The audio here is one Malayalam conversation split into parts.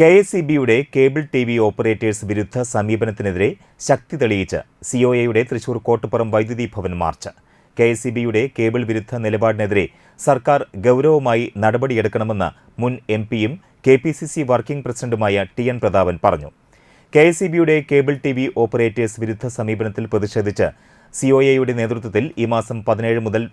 കെ എസ് ഇ ബിയുടെ കേബിൾ ടി വി ഓപ്പറേറ്റേഴ്സ് വിരുദ്ധ സമീപനത്തിനെതിരെ ശക്തി തെളിയിച്ച് സിഒഎയുടെ Thrissur Kottappuram Vydyuthi Bhavan march. K S E ബിയുടെ കേബിൾ വിരുദ്ധ നിലപാടിനെതിരെ സർക്കാർ ഗൗരവമായി നടപടിയെടുക്കണമെന്ന് മുൻ എം പിയും K P C C working പ്രസിഡന്റുമായ ടി എൻ പ്രതാപൻ പറഞ്ഞു. കെ എസ് ഇ ബിയുടെ കേബിൾ ടി വി ഓപ്പറേറ്റേഴ്സ് വിരുദ്ധ സമീപനത്തിൽ പ്രതിഷേധിച്ച് സിഒഎയുടെ നേതൃത്വത്തിൽ ഈ മാസം പതിനേഴ് മുതൽ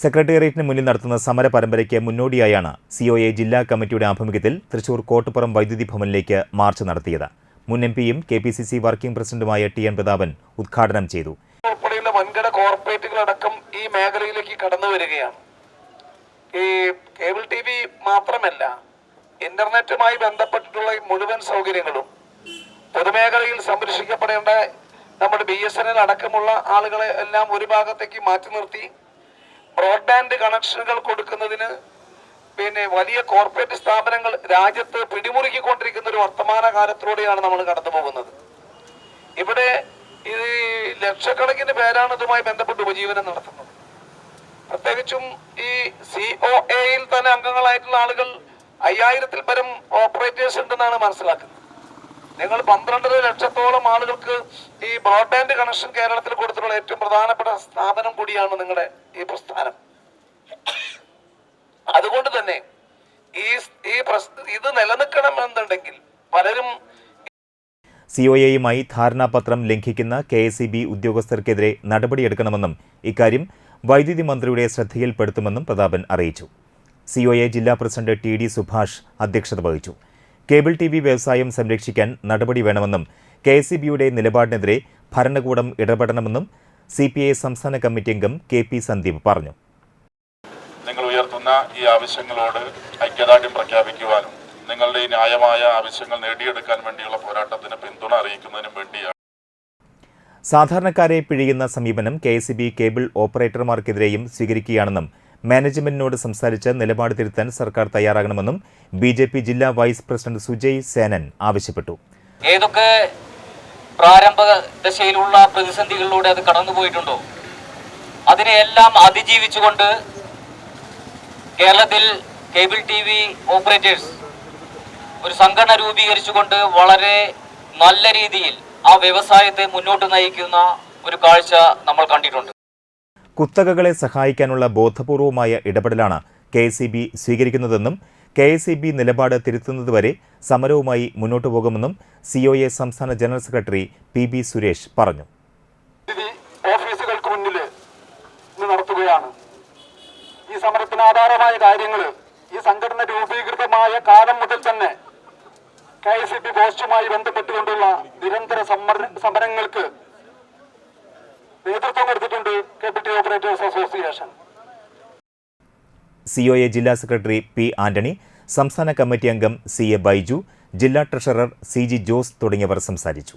സെക്രട്ടേറിയറ്റിന് മുന്നിൽ നടത്തുന്ന സമര പരമ്പരയ്ക്ക് മുന്നോടിയായാണ് സിഒഎ ജില്ലാ കമ്മിറ്റിയുടെ ആഭിമുഖ്യത്തിൽ തൃശൂർ കോട്ടുപുറം വൈദ്യുതി ഭവനിലേക്ക് മാർച്ച് നടത്തിയത്. മുൻ എം പിയും K P C C working പ്രസിഡന്റുമായ ടി എൻ പ്രതാപൻ ഉദ്ഘാടനം ചെയ്തു. വൻകിട കോർപ്പറേറ്റുകളടക്കം ഈ മേഖലയിലേക്ക് കടന്നു വരികയാണ്. ഈ കേബിൾ ടി വി മാത്രമല്ല ഇന്റർനെറ്റുമായി ബന്ധപ്പെട്ടിട്ടുള്ള മുഴുവൻ സൗകര്യങ്ങളും പൊതുമേഖലയിൽ സംരക്ഷിക്കപ്പെടേണ്ട നമ്മുടെ ബി എസ് എൻ എൽ അടക്കമുള്ള ആളുകളെ എല്ലാം ഒരു ഭാഗത്തേക്ക് മാറ്റി നിർത്തി ബ്രോഡ്ബാൻഡ് കണക്ഷനുകൾ കൊടുക്കുന്നതിന് പിന്നെ വലിയ കോർപ്പറേറ്റ് സ്ഥാപനങ്ങൾ രാജ്യത്ത് പിടിമുറുക്കിക്കൊണ്ടിരിക്കുന്ന ഒരു വർത്തമാന കാലത്തിലൂടെയാണ് നമ്മൾ കടന്നു പോകുന്നത്. ഇവിടെ ഇത് ലക്ഷക്കണക്കിന് പേരാണ് ഇതുമായി ബന്ധപ്പെട്ട് ഉപജീവനം നടത്തുന്നത്. പ്രത്യേകിച്ചും ഈ സി ഒ എയിൽ തന്നെ അംഗങ്ങളായിട്ടുള്ള ആളുകൾ അയ്യായിരത്തിൽ പരം ഓപ്പറേറ്റേഴ്സ് ഉണ്ടെന്നാണ് മനസ്സിലാക്കുന്നത്. നിങ്ങൾ പന്ത്രണ്ടര ലക്ഷത്തോളം ആളുകൾക്ക് ഈ ബ്രോഡ്ബാൻഡ് കണക്ഷൻ കേരളത്തിൽ കൊടുത്തിട്ടുള്ള ഏറ്റവും പ്രധാനപ്പെട്ട സ്ഥാപനം കൂടിയാണ് നിങ്ങളുടെ ഈ പ്രസ്ഥാനം. അതുകൊണ്ട് തന്നെ ഈ ഈ ഇത് നിലനിൽക്കണം എന്നുണ്ടെങ്കിൽ പലരും സി ഒ എയുമായി ധാരണാപത്രം ലംഘിക്കുന്ന കെ എസ് സി ബി ഉദ്യോഗസ്ഥർക്കെതിരെ നടപടിയെടുക്കണമെന്നും ഇക്കാര്യം വൈദ്യുതി മന്ത്രിയുടെ ശ്രദ്ധയിൽപ്പെടുത്തുമെന്നും പ്രതാപൻ അറിയിച്ചു. സി ഒ എ ജില്ലാ പ്രസിഡന്റ് ടി ഡി സുഭാഷ് അധ്യക്ഷത വഹിച്ചു. കേബിൾ ടി വി വ്യവസായം സംരക്ഷിക്കാൻ നടപടി വേണമെന്നും കെ എസ് സി ബിയുടെ നിലപാടിനെതിരെ ഭരണകൂടം ഇടപെടണമെന്നും സി പി ഐ സംസ്ഥാന കമ്മിറ്റി അംഗം കെ പി സന്ദീപ് പറഞ്ഞു. നിങ്ങൾ ഉയർത്തുന്ന ഈ ആവശ്യങ്ങളോട് ഐക്യദാർഢ്യം പ്രഖ്യാപിക്കുവാനും നിങ്ങളുടെ ഈ ന്യായമായ ആവശ്യങ്ങൾ നേടിയെടുക്കാൻ വേണ്ടിയുള്ള പോരാട്ടത്തിന് പിന്തുണ അറിയിക്കുന്നതിനും വേണ്ടിയാണ്. സാധാരണക്കാരെ പിഴിയുന്ന സമീപനം കെ എസ് ബി കേബിൾ ഓപ്പറേറ്റർമാർക്കെതിരെയും സ്വീകരിക്കുകയാണെന്നും മാനേജ്മെന്റിനോട് സംസാരിച്ച് നിലപാട് തിരുത്താൻ സർക്കാർ തയ്യാറാകണമെന്നും ബി ജെ പി ജില്ലാ വൈസ് പ്രസിഡന്റ് സുജയ് സേനൻ ആവശ്യപ്പെട്ടു. ഏതൊക്കെ പ്രാരംഭ ദശയിലുള്ള പ്രതിസന്ധികളിലൂടെ അത് കടന്നുപോയിട്ടുണ്ടോ അതിനെയെല്ലാം അതിജീവിച്ചുകൊണ്ട് കേരളത്തിൽ കേബിൾ ടി വി ഓപ്പറേറ്റേഴ്സ് ഒരു സംഘടന രൂപീകരിച്ചുകൊണ്ട് വളരെ നല്ല രീതിയിൽ ആ വ്യവസായത്തെ മുന്നോട്ട് നയിക്കുന്ന ഒരു കാഴ്ച നമ്മൾ കണ്ടിട്ടുണ്ട്. കുത്തകകളെ സഹായിക്കാനുള്ള ബോധപൂർവമായ ഇടപെടലാണ് കെ എസ് ഇ ബി സ്വീകരിക്കുന്നതെന്നും കെ എസ് ഇ ബി നിലപാട് തിരുത്തുന്നതുവരെ സമരവുമായി മുന്നോട്ടു പോകുമെന്നും സിഒഎ സംസ്ഥാന general secretary P B Suresh പറഞ്ഞു. ഓഫീസുകൾക്ക് മുന്നിൽ നടത്തുകയാണ്. ഈ സമരത്തിന് ആധാരമായ കാര്യങ്ങൾ ഈ സംഘടന രൂപീകൃതമായ കാലം മുതൽ തന്നെ കെ എസ് ഇ ബി പോസ്റ്റുമായി ബന്ധപ്പെട്ടുകൊണ്ടുള്ള നിരന്തര സമര- സമരങ്ങൾക്ക് നേതൃത്വം കൊടുത്തിട്ടുണ്ട് കേബിൾ ഓപ്പറേറ്റേഴ്സ് അസോസിയേഷൻ സിഒഎ ജില്ലാ സെക്രട്ടറി പി ആന്റണി സംസ്ഥാന കമ്മിറ്റി അംഗം സി എ ബൈജു ജില്ലാ ട്രഷറർ സി ജി ജോസ് തുടങ്ങിയവർ സംസാരിച്ചു.